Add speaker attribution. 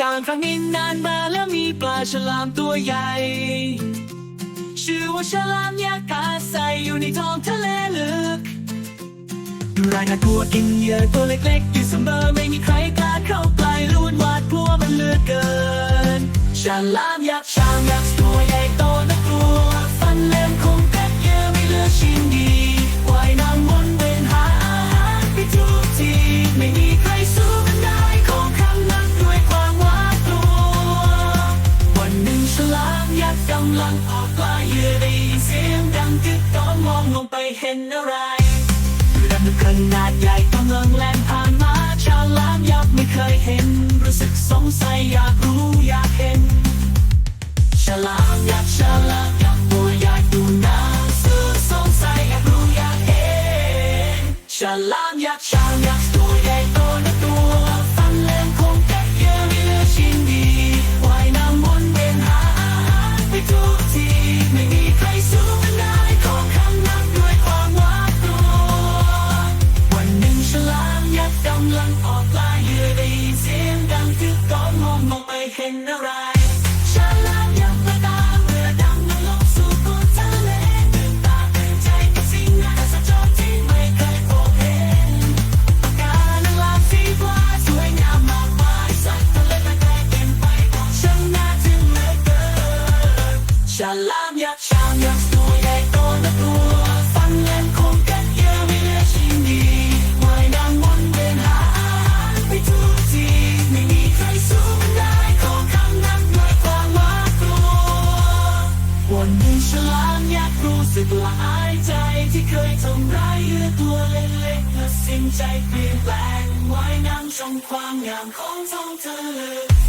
Speaker 1: การครั้งนี้นานมาแล้วมีปลาฉลามตัวใหญ่ ชื่อว่าฉลามยักษ์อาศัยอยู่ในท้องทะเลลึกดูรายน่ากลัวกินเหยื่อตัวเล็กๆอยู่เสมอไม่มีใครกล้าเข้าใกล้ล้วนวาดกลัวมันเลือเกินฉลามยักษ์ฉลามยักษ์ำลังออกล่าเหยื่อได้ยินเสียงดังกึกก้องมองลงไปเห็นอะไรเรือดำขนาดใหญ่กำลังแล่นผ่านมาฉลามยักไม่เคยเห็น รู้สึกสงสัยอยากรู้อยากเห็นฉลามยักษ์ฉลามยักษ์ตัวใหญ่ดูน่าซื่อสงสัยอยากรู้อยากเห็นฉลามยักษ์ช้างยักษ์ตัวใหญ่โต เห็นอะไรฉลามยักษ์มาตาเรือดำมาลงสู่ก้นทะเลตื่นตาตื่นใจกับสิ่งน่าสะจดที่ไม่เคยพบเห็นปะการังลาสีฟ้าสวยงามมากมายสัตว์ทะเลแปลกเต็มไปหมดช่างน่าทึ่งเหลือเกินฉลามยักษ์ชางยักษ์ สึกละอายใจที่เคยทำร้ายเยื่อตัวเล็กๆและสิ้นใจเปลี่ยนแปลงว่ายน้ำชมความงามของท้องทะเล